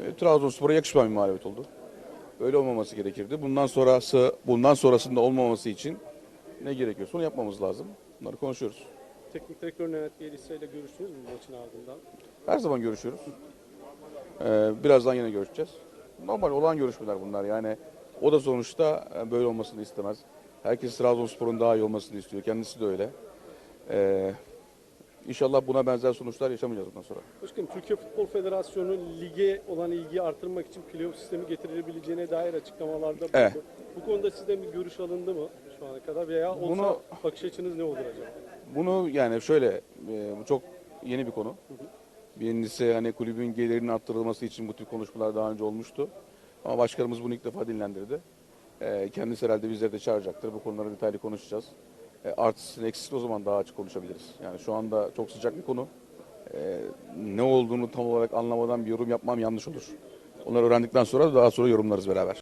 E, Trabzonspor'a yakışmayan bir mağlubiyet oldu. Öyle olmaması gerekirdi. Bundan sonrası, bundan sonrasında olmaması için ne gerekiyorsa onu yapmamız lazım. Bunları konuşuyoruz. Teknik direktör Nenet Bielitsa ile görüştünüz mü maçın ardından? Her zaman görüşüyoruz. Ee, birazdan yine görüşeceğiz. Normal olan görüşmeler bunlar. Yani o da sonuçta e, böyle olmasını istemez. Herkes Trabzonspor'un daha iyi olmasını istiyor. Kendisi de öyle. Ee, inşallah buna benzer sonuçlar yaşamayacağız bundan sonra. Başkanım Türkiye Futbol Federasyonu lige olan ilgiyi artırmak için playoff sistemi getirilebileceğine dair açıklamalarda bulundu. Evet. Bu konuda sizden bir görüş alındı mı şu ana kadar veya olsa Bunu- bakış açınız ne olur acaba? Bunu yani şöyle, e, bu çok yeni bir konu. Birincisi hani kulübün gelirinin arttırılması için bu tür konuşmalar daha önce olmuştu. Ama başkanımız bunu ilk defa dinlendirdi. E, kendisi herhalde bizleri de çağıracaktır. Bu konuları detaylı konuşacağız. E, artısını eksisini o zaman daha açık konuşabiliriz. Yani şu anda çok sıcak bir konu. E, ne olduğunu tam olarak anlamadan bir yorum yapmam yanlış olur. Onları öğrendikten sonra daha sonra yorumlarız beraber.